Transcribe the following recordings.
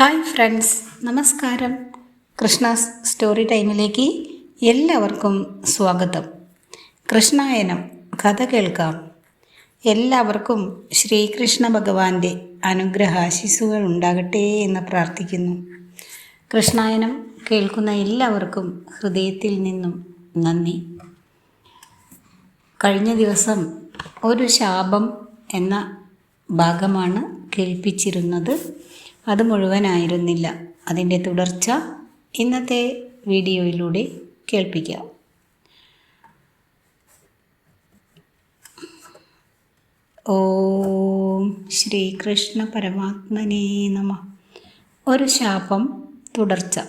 Hi friends നമസ്കാരം. Krishna's story ടൈമിലേക്ക് എല്ലാവർക്കും സ്വാഗതം. കൃഷ്ണായനം കഥ കേൾക്കാം. എല്ലാവർക്കും ശ്രീകൃഷ്ണ ഭഗവാന്റെ അനുഗ്രഹാശിസുകൾ ഉണ്ടാകട്ടെ എന്ന് പ്രാർത്ഥിക്കുന്നു. കൃഷ്ണായനം കേൾക്കുന്ന എല്ലാവർക്കും ഹൃദയത്തിൽ നിന്നും നന്ദി. കഴിഞ്ഞ ദിവസം ഒരു ശാപം എന്ന ഭാഗമാണ് കേൾപ്പിച്ചിരുന്നത്. അത് മുഴുവനായിരുന്നില്ല. അതിന്റെ തുടർച്ച ഇന്നത്തെ വീഡിയോയിലൂടെ കേൾപ്പിക്കാം. ഓം ശ്രീകൃഷ്ണ പരമാത്മനേ നമ. ഒരു ശാപം തുടർച്ച.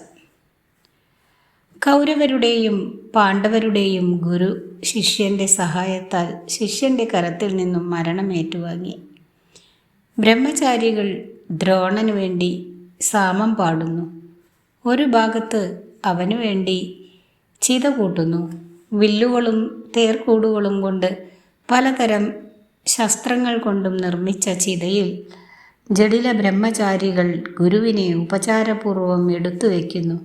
കൗരവരുടെയും പാണ്ഡവരുടെയും ഗുരു ശിഷ്യന്റെ സഹായത്താൽ ശിഷ്യന്റെ കരത്തിൽ നിന്നും മരണം ഏറ്റുവാങ്ങി ബ്രഹ്മചാരികൾ ദ്രോണനു വേണ്ടി സാമം പാടുന്നു. ഒരു ഭാഗത്ത് അവനു വേണ്ടി ചിത കൂട്ടുന്നു. വില്ലുകളും തേർക്കൂടുകളും കൊണ്ട് പലതരം ശസ്ത്രങ്ങൾ കൊണ്ടും നിർമ്മിച്ച ചിതയിൽ ജഡില ബ്രഹ്മചാരികൾ ഗുരുവിനെ ഉപചാരപൂർവം എടുത്തു വയ്ക്കുന്നു.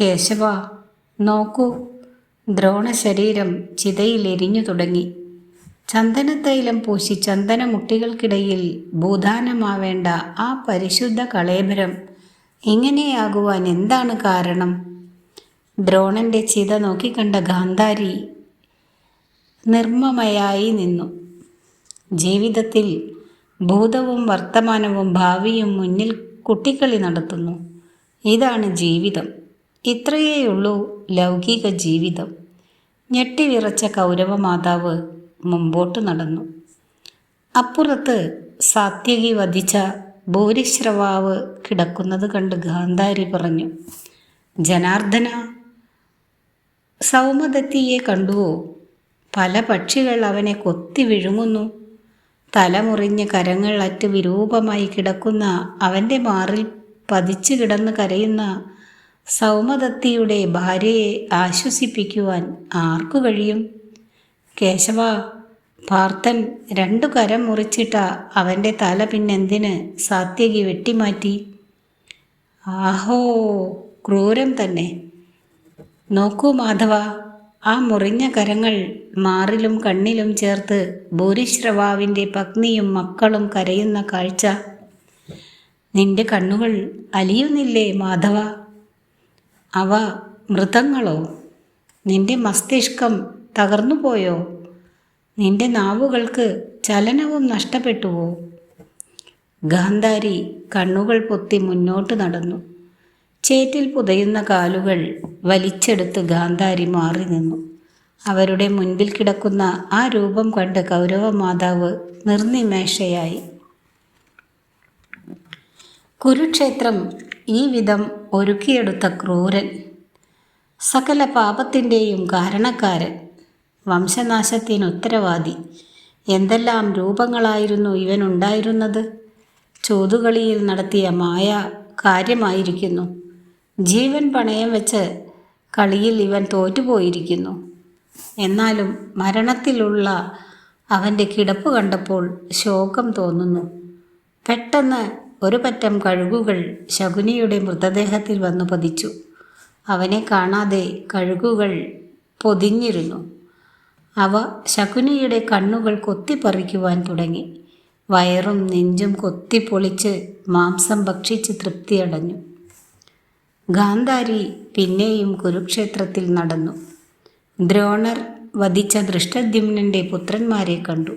കേശവ നോക്കൂ ദ്രോണ ശരീരം ചിതയിൽ എരിഞ്ഞു തുടങ്ങി. ചന്ദനത്തൈലം പൂശി ചന്ദനമുട്ടികൾക്കിടയിൽ ഭൂദാനമാവേണ്ട ആ പരിശുദ്ധ കളേബരം ഇങ്ങനെയാകുവാൻ എന്താണ് കാരണം? ദ്രോണന്റെ ചിത നോക്കിക്കണ്ട ഗാന്ധാരി നിർമ്മമയായി നിന്നു. ജീവിതത്തിൽ ഭൂതവും വർത്തമാനവും ഭാവിയും മുന്നിൽ കുട്ടിക്കളി നടത്തുന്നു. ഇതാണ് ജീവിതം. ഇത്രയേയുള്ളൂ ലൗകിക ജീവിതം. ഞെട്ടിവിറച്ച കൗരവമാതാവ് മുമ്പോട്ട് നടന്നു. അപ്പുറത്ത് സാത്യകി വധിച്ച ഭൂരിശ്രവാവ് കിടക്കുന്നത് കണ്ട് ഗാന്ധാരി പറഞ്ഞു ജനാർദ്ദന സൗമദത്തിയെ കണ്ടുവോ? പല പക്ഷികൾ അവനെ കൊത്തി വിഴുങ്ങുന്നു. തലമുറിഞ്ഞ് കരങ്ങൾ അറ്റ് വിരൂപമായി കിടക്കുന്ന അവന്റെ മാറിൽ പതിച്ചു കിടന്ന് കരയുന്ന സൗമദത്തിയുടെ ഭാര്യയെ ആശ്വസിപ്പിക്കുവാൻ ആർക്കു കഴിയും? കേശവ പാർത്ഥൻ രണ്ടു കരം മുറിച്ചിട്ട അവന്റെ തല പിന്നെന്തിന്? സാത്യകി വെട്ടിമാറ്റി. ആഹോ ക്രൂരം തന്നെ. നോക്കൂ മാധവ ആ മുറിഞ്ഞ കരങ്ങൾ മാറിലും കണ്ണിലും ചേർത്ത് ഭൂരിശ്രവാവിന്റെ പത്നിയും മക്കളും കരയുന്ന കാഴ്ച. നിന്റെ കണ്ണുകൾ അലിയുന്നില്ലേ മാധവ? അവ മൃതങ്ങളോ? നിന്റെ മസ്തിഷ്കം തകർന്നുപോയോ നിന്റെ നാവുകൾക്ക് ചലനവും നഷ്ടപ്പെട്ടുവോ? ഗാന്ധാരി കണ്ണുകൾ പൊത്തി മുന്നോട്ട് നടന്നു. ചേറ്റിൽ പുതയുന്ന കാലുകൾ വലിച്ചെടുത്ത് ഗാന്ധാരി മാറി നിന്നു. അവരുടെ മുൻപിൽ കിടക്കുന്ന ആ രൂപം കണ്ട് കൗരവ മാതാവ് നിർനിമേഷയായി. കുരുക്ഷേത്രം ഈ വിധം ഒരുക്കിയെടുത്ത ക്രൂരൻ. സകല പാപത്തിന്റെയും കാരണക്കാരൻ. വംശനാശത്തിന് ഉത്തരവാദി. എന്തെല്ലാം രൂപങ്ങളായിരുന്നു ഇവൻ ഉണ്ടായിരുന്നത്? ചോതുകളിയിൽ നടത്തിയ മായ കാര്യമായിരിക്കുന്നു. ജീവൻ പണയം വെച്ച് കളിയിൽ ഇവൻ തോറ്റുപോയിരിക്കുന്നു. എന്നാലും മരണത്തിലുള്ള അവന്റെ കിടപ്പ് കണ്ടപ്പോൾ ശോകം തോന്നുന്നു. പെട്ടെന്ന് ഒരു പറ്റം കഴുകുകൾ ശകുനിയുടെ മൃതദേഹത്തിൽ വന്നു പതിച്ചു. അവനെ കാണാതെ കഴുകുകൾ പൊതിഞ്ഞിരുന്നു. അവ ശകുനിയുടെ കണ്ണുകൾ കൊത്തിപ്പറിക്കുവാൻ തുടങ്ങി. വയറും നെഞ്ചും കൊത്തിപ്പൊളിച്ച് മാംസം ഭക്ഷിച്ച് തൃപ്തിയടഞ്ഞു. ഗാന്ധാരി പിന്നെയും കുരുക്ഷേത്രത്തിൽ നടന്നു. ദ്രോണർ വധിച്ച ദൃഷ്ടദ്യുമ്നന്റെ പുത്രന്മാരെ കണ്ടു.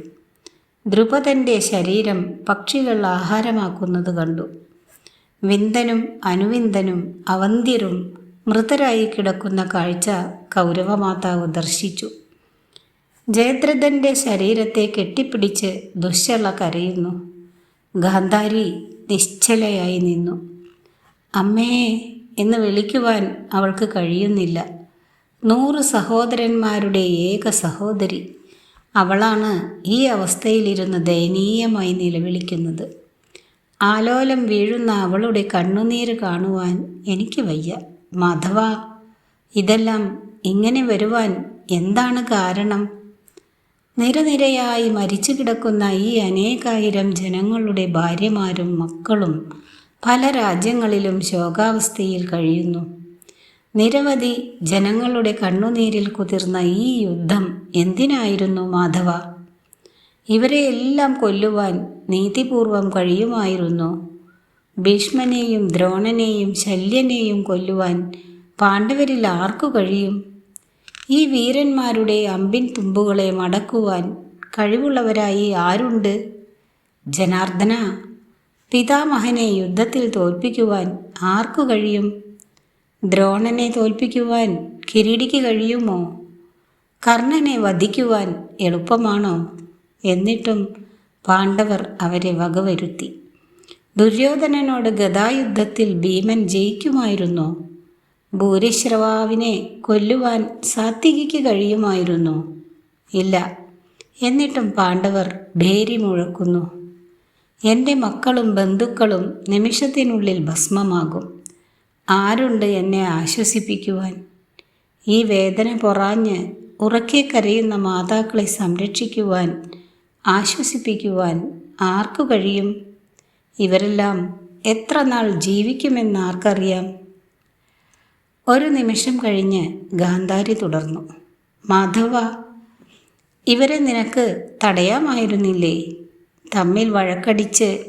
ദ്രുപദന്റെ ശരീരം പക്ഷികൾ ആഹാരമാക്കുന്നത് കണ്ടു. വിന്ദനും അനുവിന്ദനും അവന്തിരും മൃതരായി കിടക്കുന്ന കാഴ്ച കൗരവമാതാവ് ദർശിച്ചു. ജയദ്രഥന്റെ ശരീരത്തെ കെട്ടിപ്പിടിച്ച് ദുശ്ശള കരയുന്നു. ഗാന്ധാരി നിശ്ചലയായി നിന്നു. അമ്മേ എന്ന് വിളിക്കുവാൻ അവൾക്ക് കഴിയുന്നില്ല. നൂറ് സഹോദരന്മാരുടെ ഏക സഹോദരി. അവളാണ് ഈ അവസ്ഥയിലിരുന്ന് ദയനീയമായി നിലവിളിക്കുന്നത്. ആലോലം വീഴുന്ന അവളുടെ കണ്ണുനീര് കാണുവാൻ എനിക്ക് വയ്യ. മാധവ ഇതെല്ലാം ഇങ്ങനെ വരുവാൻ എന്താണ് കാരണം? നിരനിരയായി മരിച്ചു കിടക്കുന്ന ഈ അനേകായിരം ജനങ്ങളുടെ ഭാര്യമാരും മക്കളും പല രാജ്യങ്ങളിലും ശോകാവസ്ഥയിൽ കഴിയുന്നു. നിരവധി ജനങ്ങളുടെ കണ്ണുനീരിൽ കുതിർന്ന ഈ യുദ്ധം എന്തിനായിരുന്നു മാധവ? ഇവരെയെല്ലാം കൊല്ലുവാൻ നീതിപൂർവം കഴിയുമായിരുന്നു. ഭീഷ്മനെയും ദ്രോണനെയും ശല്യനെയും കൊല്ലുവാൻ പാണ്ഡവരിൽ ആർക്കു കഴിയും? ഈ വീരന്മാരുടെ അമ്പിൻ തുമ്പുകളെ മടക്കുവാൻ കഴിവുള്ളവരായി ആരുണ്ട്? ജനാർദ്ദന പിതാമഹനെ യുദ്ധത്തിൽ തോൽപ്പിക്കുവാൻ ആർക്കു കഴിയും? ദ്രോണനെ തോൽപ്പിക്കുവാൻ കിരീടിക്ക് കഴിയുമോ? കർണനെ വധിക്കുവാൻ എളുപ്പമാണോ? എന്നിട്ടും പാണ്ഡവർ അവരെ വകവരുത്തി. ദുര്യോധനനോട് ഗതായുദ്ധത്തിൽ ഭീമൻ ജയിക്കുമായിരുന്നോ? ഭൂരിശ്രവാവിനെ കൊല്ലുവാൻ സാത്വികയ്ക്ക് കഴിയുമായിരുന്നു. ഇല്ല എന്നിട്ടും പാണ്ഡവർ ഭേരി മുഴക്കുന്നു. എന്റെ മക്കളും ബന്ധുക്കളും നിമിഷത്തിനുള്ളിൽ ഭസ്മമാകും. ആരുണ്ട് എന്നെ ആശ്വസിപ്പിക്കുവാൻ? ഈ വേദന പൊറാഞ്ഞ് ഉറക്കെ കരയുന്ന മാതാക്കളെ സംരക്ഷിക്കുവാൻ ആശ്വസിപ്പിക്കുവാൻ ആർക്കു കഴിയും? ഇവരെല്ലാം എത്ര നാൾ ജീവിക്കുമെന്ന് ആർക്കറിയാം? ഒരു നിമിഷം കഴിഞ്ഞ് ഗാന്ധാരി തുടർന്നു. മാധവ ഇവരെ നിനക്ക് തടയാമായിരുന്നില്ലേ? തമ്മിൽ വഴക്കടിച്ച്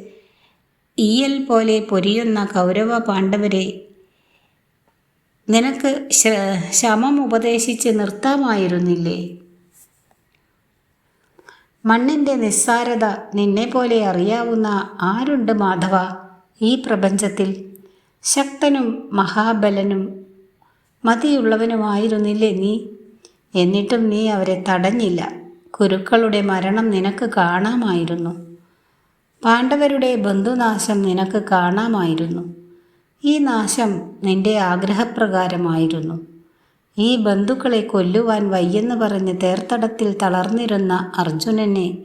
ഈയൽ പോലെ പൊരിയുന്ന കൗരവ പാണ്ഡവരെ നിനക്ക് ശമം ഉപദേശിച്ച് നിർത്താമായിരുന്നില്ലേ? മണ്ണിന്റെ നിസ്സാരത നിന്നെപ്പോലെ അറിയാവുന്ന ആരുണ്ട് മാധവ ഈ പ്രപഞ്ചത്തിൽ? ശക്തനും മഹാബലനും മതിയുള്ളവനുമായിരുന്നില്ലേ നീ? എന്നിട്ടും നീ അവരെ തടഞ്ഞില്ല. കുരുക്കളുടെ മരണം നിനക്ക് കാണാമായിരുന്നു. പാണ്ഡവരുടെ ബന്ധുനാശം നിനക്ക് കാണാമായിരുന്നു. ഈ നാശം നിന്റെ ആഗ്രഹപ്രകാരമായിരുന്നു. ഈ ബന്ധുക്കളെ കൊല്ലുവാൻ വയ്യെന്ന് പറഞ്ഞ് തേർത്തടത്തിൽ തളർന്നിരുന്ന അർജുനനെ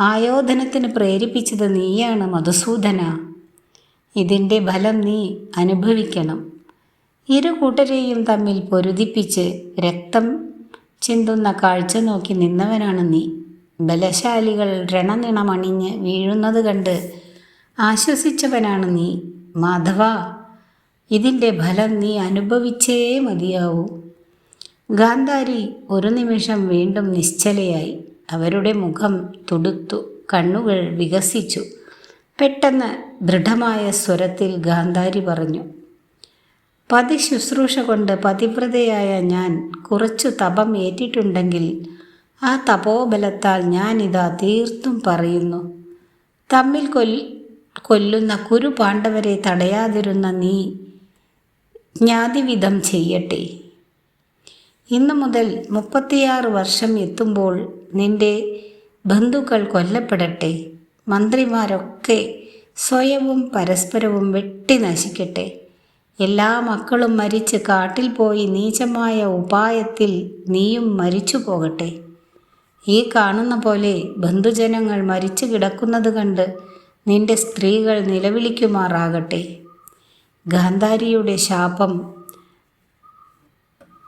ആയോധനത്തിന് പ്രേരിപ്പിച്ചത് നീയാണ് മധുസൂദന. ഇതിന്റെ ഫലം നീ അനുഭവിക്കണം. ഇരു കൂട്ടരെയും തമ്മിൽ പൊരുതിപ്പിച്ച് രക്തം ചിന്തുന്ന കാഴ്ച നോക്കി നിന്നവനാണ് നീ. ബലശാലികൾ രണനിണമണിഞ്ഞ് വീഴുന്നത് കണ്ട് ആശ്വസിച്ചവനാണ് നീ. മാധവ ഇതിന്റെ ഫലം നീ അനുഭവിച്ചേ മതിയാവൂ. ഗാന്ധാരി ഒരു നിമിഷം വീണ്ടും നിശ്ചലയായി. അവരുടെ മുഖം തുടുത്തു കണ്ണുകൾ വികസിച്ചു. പെട്ടെന്ന് ദൃഢമായ സ്വരത്തിൽ ഗാന്ധാരി പറഞ്ഞു പതി ശുശ്രൂഷ കൊണ്ട് പതിവ്രതയായ ഞാൻ കുറച്ചു തപം ഏറ്റിട്ടുണ്ടെങ്കിൽ ആ തപോബലത്താൽ ഞാനിതാ തീർത്തും പറയുന്നു. തമ്മിൽ കൊൽ കൊല്ലുന്ന കുരു പാണ്ഡവരെ തടയാതിരുന്ന നീ ജ്ഞാതിവിധം ചെയ്യട്ടെ. ഇന്നു മുതൽ മുപ്പത്തിയാറ് വർഷം എത്തുമ്പോൾ നിന്റെ ബന്ധുക്കൾ കൊല്ലപ്പെടട്ടെ. മന്ത്രിമാരൊക്കെ സ്വയവും പരസ്പരവും വെട്ടി നശിക്കട്ടെ. എല്ലാ മക്കളും മരിച്ച് കാട്ടിൽ പോയി നീചമായ ഉപായത്തിൽ നീയും മരിച്ചു പോകട്ടെ. ഈ കാണുന്ന പോലെ ബന്ധുജനങ്ങൾ മരിച്ചു കിടക്കുന്നത് കണ്ട് നിന്റെ സ്ത്രീകൾ നിലവിളിക്കുമാറാകട്ടെ. ഗാന്ധാരിയുടെ ശാപം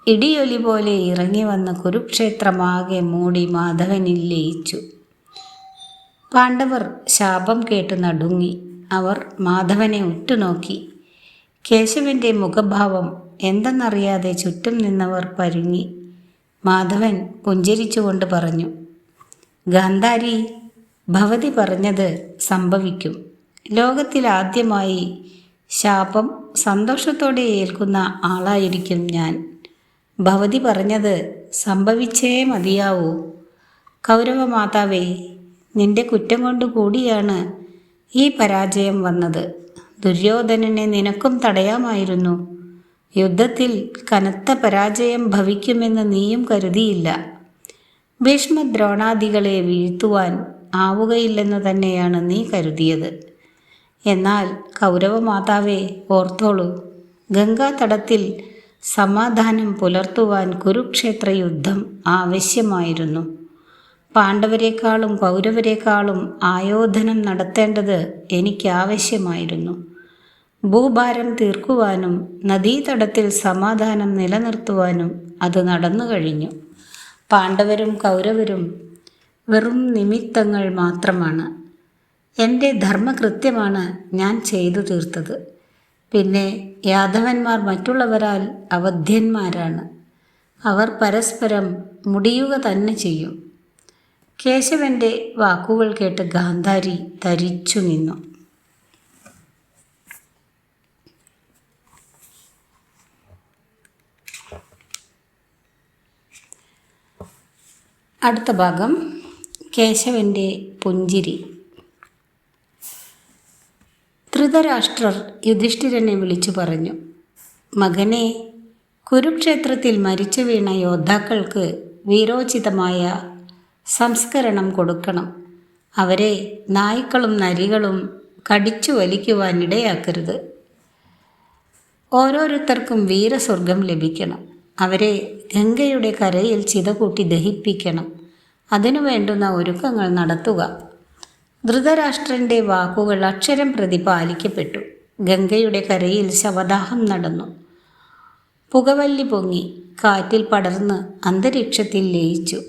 ഇടിയൊലി പോലെ ഇറങ്ങി വന്ന കുരുക്ഷേത്രമാകെ മൂടി മാധവനിൽ ലയിച്ചു. പാണ്ഡവർ ശാപം കേട്ട് നടുങ്ങി. അവർ മാധവനെ ഉറ്റുനോക്കി. കേശവന്റെ മുഖഭാവം എന്തെന്നറിയാതെ ചുറ്റും നിന്നവർ പരുങ്ങി. മാധവൻ പുഞ്ചരിച്ചുകൊണ്ട് പറഞ്ഞു ഗാന്ധാരി ഭവതി പറഞ്ഞത് സംഭവിക്കും. ലോകത്തിലാദ്യമായി ശാപം സന്തോഷത്തോടെ ഏൽക്കുന്ന ആളായിരിക്കും ഞാൻ. ഭവതി പറഞ്ഞത് സംഭവിച്ചേ മതിയാവൂ. കൗരവ മാതാവേ നിന്റെ കുറ്റം കൊണ്ട് കൂടിയാണ് ഈ പരാജയം വന്നത്. ദുര്യോധനനെ നിനക്കും തടയാമായിരുന്നു. യുദ്ധത്തിൽ കനത്ത പരാജയം ഭവിക്കുമെന്ന് നീയും കരുതിയില്ല. ഭീഷ്മദ്രോണാദികളെ വീഴ്ത്തുവാൻ ആവുകയില്ലെന്ന് തന്നെയാണ് നീ കരുതിയത്. എന്നാൽ കൗരവമാതാവേ ഓർത്തോളൂ. ഗംഗാതടത്തിൽ സമാധാനം പുലർത്തുവാൻ കുരുക്ഷേത്ര യുദ്ധം ആവശ്യമായിരുന്നു. പാണ്ഡവരെക്കാളും കൗരവരെക്കാളും ആയോധനം നടത്തേണ്ടത് എനിക്ക് ആവശ്യമായിരുന്നു ഭൂഭാരം തീർക്കുവാനും നദീതടത്തിൽ സമാധാനം നിലനിർത്തുവാനും അത് നടന്നു കഴിഞ്ഞു. പാണ്ഡവരും കൗരവരും വെറും നിമിത്തങ്ങൾ മാത്രമാണ്. എന്റെ ധർമ്മകൃത്യമാണ് ഞാൻ ചെയ്തു തീർത്തത്. പിന്നെ യാദവന്മാർ മറ്റുള്ളവരാൽ അവധ്യന്മാരാണ്. അവർ പരസ്പരം മുടിയുക തന്നെ ചെയ്യും. കേശവന്റെ വാക്കുകൾ കേട്ട് ഗാന്ധാരി തരിച്ചു നിന്നു. അടുത്ത ഭാഗം കേശവന്റെ പുഞ്ചിരി. ധൃതരാഷ്ട്രർ യുധിഷ്ഠിരനെ വിളിച്ചു പറഞ്ഞു മകനെ കുരുക്ഷേത്രത്തിൽ മരിച്ചു വീണ യോദ്ധാക്കൾക്ക് വീരോചിതമായ സംസ്കരണം കൊടുക്കണം. അവരെ നായ്ക്കളും നരികളും കടിച്ചു വലിക്കുവാനിടയാക്കരുത്. ഓരോരുത്തർക്കും വീരസ്വർഗം ലഭിക്കണം. അവരെ ഗംഗയുടെ കരയിൽ ചിതകൂട്ടി ദഹിപ്പിക്കണം. അതിനു വേണ്ടുന്ന ഒരുക്കങ്ങൾ നടത്തുക. ധൃതരാഷ്ട്രന്റെ വാക്കുകൾ അക്ഷരം പ്രതി പാലിക്കപ്പെട്ടു. ഗംഗയുടെ കരയിൽ ശവദാഹം നടന്നു. പുകവല്ലി പൊങ്ങി. കാറ്റിൽ പടർന്ന് അന്തരീക്ഷത്തിൽ ലയിച്ചു.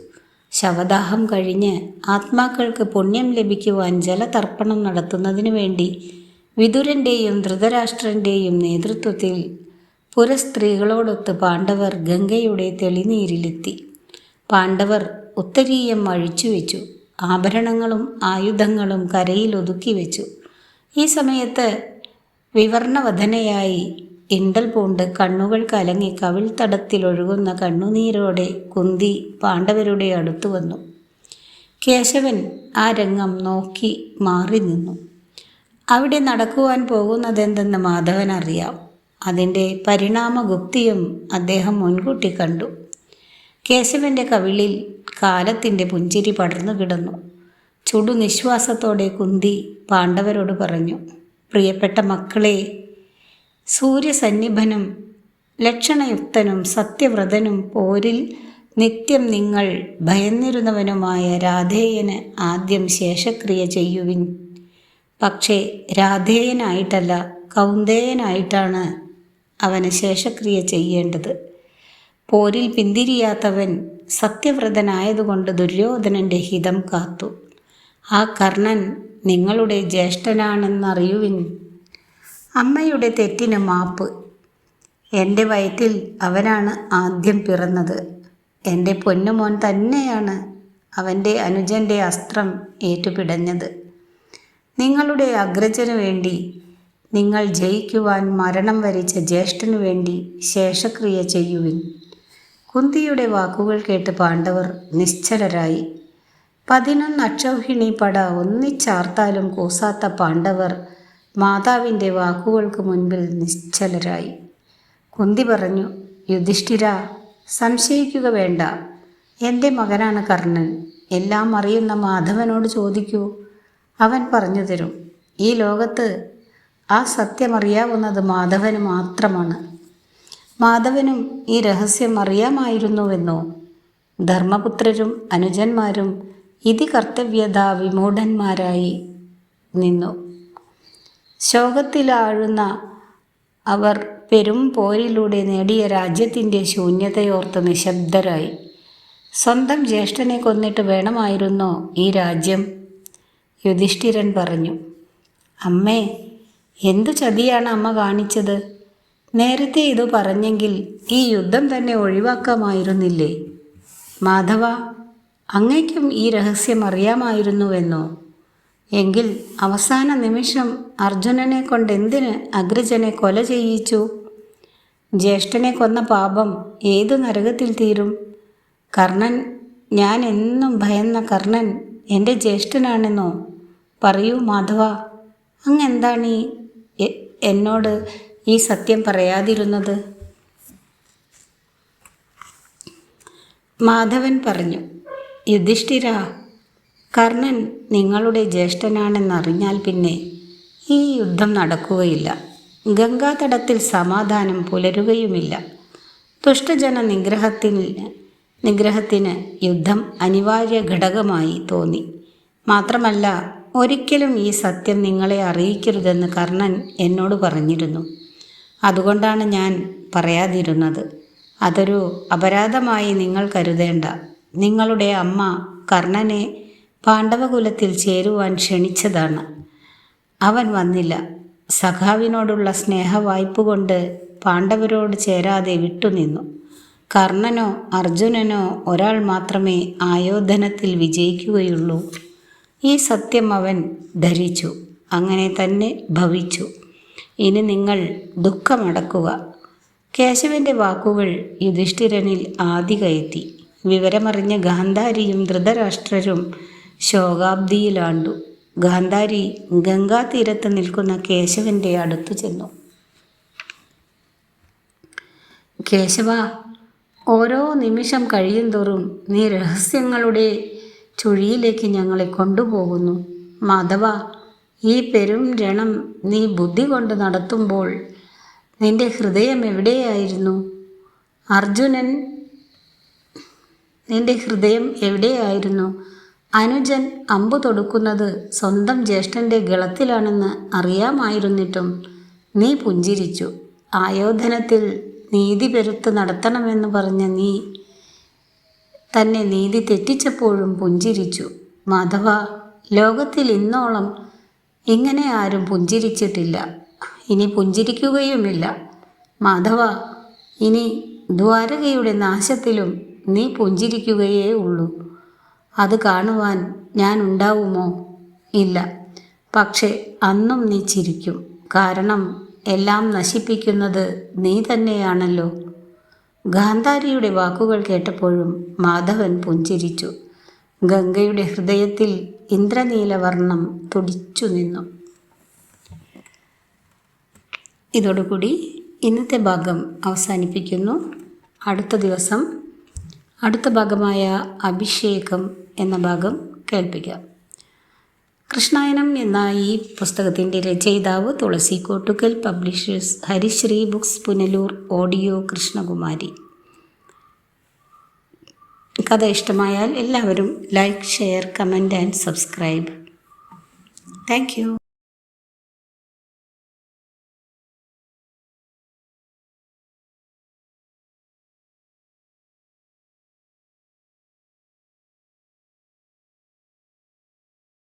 ശവദാഹം കഴിഞ്ഞ് ആത്മാക്കൾക്ക് പുണ്യം ലഭിക്കുവാൻ ജലതർപ്പണം നടത്തുന്നതിനു വേണ്ടി വിതുരന്റെയും ധൃതരാഷ്ട്രന്റെയും നേതൃത്വത്തിൽ പുരസ്ത്രീകളോടൊത്ത് പാണ്ഡവർ ഗംഗയുടെ തെളിനീരിലെത്തി. പാണ്ഡവർ ഉത്തരീയം അഴിച്ചുവെച്ചു ആഭരണങ്ങളും ആയുധങ്ങളും കരയിൽ ഒതുക്കി വെച്ചു. ഈ സമയത്ത് വിവർണവധനയായി ഇണ്ടൽ പൂണ്ട് കണ്ണുകൾ കലങ്ങി കവിൾത്തടത്തിലൊഴുകുന്ന കണ്ണുനീരോടെ കുന്തി പാണ്ഡവരുടെ അടുത്തു വന്നു. കേശവൻ ആ രംഗം നോക്കി മാറി നിന്നു. അവിടെ നടക്കുവാൻ പോകുന്നതെന്തെന്ന് മാധവൻ അറിയാം അതിന്റെ പരിണാമഗുപ്തിയും അദ്ദേഹം മുൻകൂട്ടി കണ്ടു. കേശവന്റെ കവിളിൽ കാലത്തിന്റെ പുഞ്ചിരി പടർന്നു കിടന്നു. ചുടു നിശ്വാസത്തോടെ കുന്തി പാണ്ഡവരോട് പറഞ്ഞു പ്രിയപ്പെട്ട മക്കളെ സൂര്യസന്നിഭനും ലക്ഷണയുക്തനും സത്യവ്രതനും പോരിൽ നിത്യം നിങ്ങൾ ഭയന്നിരുന്നവനുമായ രാധേയന് ആദ്യം ശേഷക്രിയ ചെയ്യുവിൻ. പക്ഷേ രാധേയനായിട്ടല്ല കൗന്ദേയനായിട്ടാണ് അവന് ശേഷക്രിയ ചെയ്യേണ്ടത്. പോരിൽ പിന്തിരിയാത്തവൻ സത്യവ്രതനായതുകൊണ്ട് ദുര്യോധനന്റെ ഹിതം കാത്തു. ആ കർണൻ നിങ്ങളുടെ ജ്യേഷ്ഠനാണെന്നറിയുവിൻ. അമ്മയുടെ തെറ്റിന് മാപ്പ്. എന്റെ വയറ്റിൽ അവനാണ് ആദ്യം പിറന്നത്. എന്റെ പൊന്നുമോൻ തന്നെയാണ് അവന്റെ അനുജന്റെ അസ്ത്രം ഏറ്റുപിടഞ്ഞത്. നിങ്ങളുടെ അഗ്രജനു വേണ്ടി നിങ്ങൾ ജയിക്കുവാൻ മരണം വരിച്ച ജ്യേഷ്ഠനു വേണ്ടി ശേഷക്രിയ ചെയ്യുവിൻ. കുന്തിയുടെ വാക്കുകൾ കേട്ട് പാണ്ഡവർ നിശ്ചലരായി. പതിനൊന്ന് അക്ഷൗഹിണി പട ഒന്നിച്ചാർത്താലും കൂസാത്ത പാണ്ഡവർ മാതാവിന്റെ വാക്കുകൾക്ക് മുൻപിൽ നിശ്ചലരായി. കുന്തി പറഞ്ഞു യുധിഷ്ഠിര സംശയിക്കുക വേണ്ട. എന്റെ മകനാണ് കർണൻ. എല്ലാം അറിയുന്ന മാധവനോട് ചോദിക്കൂ. അവൻ പറഞ്ഞു തരും. ഈ ലോകത്ത് ആ സത്യം സത്യമറിയാവുന്നത് മാധവന് മാത്രമാണ്. മാധവനും ഈ രഹസ്യം അറിയാമായിരുന്നുവെന്നോ? ധർമ്മപുത്രരും അനുജന്മാരും ഇതി കർത്തവ്യത വിമൂഢന്മാരായി നിന്നു. ശോകത്തിലാഴുന്ന അവർ പെരും പോരിലൂടെ നേടിയ രാജ്യത്തിന്റെ ശൂന്യതയോർത്ത് നിശബ്ദരായി. സ്വന്തം ജ്യേഷ്ഠനെ കൊന്നിട്ട് വേണമായിരുന്നോ ഈ രാജ്യം? യുധിഷ്ഠിരൻ പറഞ്ഞു അമ്മേ എന്തു ചതിയാണ് അമ്മ കാണിച്ചത്? നേരത്തെ ഇത് പറഞ്ഞെങ്കിൽ ഈ യുദ്ധം തന്നെ ഒഴിവാക്കാമായിരുന്നില്ലേ? മാധവ അങ്ങയ്ക്കും ഈ രഹസ്യം അറിയാമായിരുന്നുവെന്നോ? എങ്കിൽ അവസാന നിമിഷം അർജുനനെ കൊണ്ട് എന്തിന് അഗ്രജനെ കൊല ചെയ്യിച്ചു? ജ്യേഷ്ഠനെ കൊന്ന പാപം ഏതു നരകത്തിൽ തീരും? കർണൻ ഞാൻ എന്നും ഭയന്ന കർണൻ എന്റെ ജ്യേഷ്ഠനാണെന്നോ? പറയൂ മാധവ അങ്ങെന്താണ് എന്നോട് ഈ സത്യം പറയാതിരുന്നത്? മാധവൻ പറഞ്ഞു യുധിഷ്ഠിര കർണൻ നിങ്ങളുടെ ജ്യേഷ്ഠനാണെന്നറിഞ്ഞാൽ പിന്നെ ഈ യുദ്ധം നടക്കുകയില്ല. ഗംഗാതടത്തിൽ സമാധാനം പുലരുകയുമില്ല. ദുഷ്ടജന നിഗ്രഹത്തിന് നിഗ്രഹത്തിന് യുദ്ധം അനിവാര്യ ഘടകമായി തോന്നി. മാത്രമല്ല ഒരിക്കലും ഈ സത്യം നിങ്ങളെ അറിയിക്കരുതെന്ന് കർണൻ എന്നോട് പറഞ്ഞിരുന്നു. അതുകൊണ്ടാണ് ഞാൻ പറയാതിരുന്നത്. അതൊരു അപരാധമായി നിങ്ങൾ കരുതേണ്ട. നിങ്ങളുടെ അമ്മ കർണനെ പാണ്ഡവകുലത്തിൽ ചേരുവാൻ ക്ഷണിച്ചതാണ്. അവൻ വന്നില്ല. സഖാവിനോടുള്ള സ്നേഹവായ്പ കൊണ്ട് പാണ്ഡവരോട് ചേരാതെ വിട്ടുനിന്നു. കർണനോ അർജുനനോ ഒരാൾ മാത്രമേ ആയോധനത്തിൽ വിജയിക്കുകയുള്ളൂ. ഈ സത്യം അവൻ ധരിച്ചു അങ്ങനെ തന്നെ ഭവിച്ചു. ഇനി നിങ്ങൾ ദുഃഖമടക്കുക. കേശവന്റെ വാക്കുകൾ യുധിഷ്ഠിരനിൽ ആദി കയറ്റി വിവരമറിഞ്ഞ ഗാന്ധാരിയും ധൃതരാഷ്ട്രരും ശോകാബ്ദിയിലാണ്ടു. ഗാന്ധാരി ഗംഗാതീരത്ത് നിൽക്കുന്ന കേശവന്റെ അടുത്തു ചെന്നു. കേശവ ഓരോ നിമിഷം കഴിയും തോറും നീ രഹസ്യങ്ങളുടെ ചുഴിയിലേക്ക് ഞങ്ങളെ കൊണ്ടുപോകുന്നു. മാധവ ഈ പെരും രണം നീ ബുദ്ധി കൊണ്ട് നടത്തുമ്പോൾ നിന്റെ ഹൃദയം എവിടെയായിരുന്നു? അർജുനൻ നിന്റെ ഹൃദയം എവിടെയായിരുന്നു? അനുജൻ അമ്പു തൊടുക്കുന്നത് സ്വന്തം ജ്യേഷ്ഠന്റെ ഗളത്തിലാണെന്ന് അറിയാമായിരുന്നിട്ടും നീ പുഞ്ചിരിച്ചു. ആയോധനത്തിൽ നീതി പെരുത്ത് നടത്തണമെന്ന് പറഞ്ഞ നീ തന്നെ നീതി തെറ്റിച്ചപ്പോഴും പുഞ്ചിരിച്ചു. മാധവ ലോകത്തിൽ ഇന്നോളം ഇങ്ങനെ ആരും പുഞ്ചിരിച്ചിട്ടില്ല. ഇനി പുഞ്ചിരിക്കുകയുമില്ല. മാധവ ഇനി ദ്വാരകയുടെ നാശത്തിലും നീ പുഞ്ചിരിക്കുകയേ ഉള്ളൂ. അത് കാണുവാൻ ഞാൻ ഉണ്ടാവുമോ? ഇല്ല. പക്ഷെ അന്നും നീ ചിരിക്കും. കാരണം എല്ലാം നശിപ്പിക്കുന്നത് നീ തന്നെയാണല്ലോ. ഗാന്ധാരിയുടെ വാക്കുകൾ കേട്ടപ്പോഴും മാധവൻ പുഞ്ചിരിച്ചു. ഗംഗയുടെ ഹൃദയത്തിൽ ഇന്ദ്രനീലവർണം തുടിച്ചു നിന്നു. ഇതോടുകൂടി ഇന്നത്തെ ഭാഗം അവസാനിപ്പിക്കുന്നു. അടുത്ത ദിവസം അടുത്ത ഭാഗമായ അഭിഷേകം എന്ന ഭാഗം കേൾപ്പിക്കാം. കൃഷ്ണായനം എന്ന ഈ പുസ്തകത്തിന്റെ രചയിതാവ് Thulasi Kottukkal publishers Harisree books Punalur audio Krishnakumari. കഥ ഇഷ്ടമായാൽ എല്ലാവരും like share comment and subscribe. Thank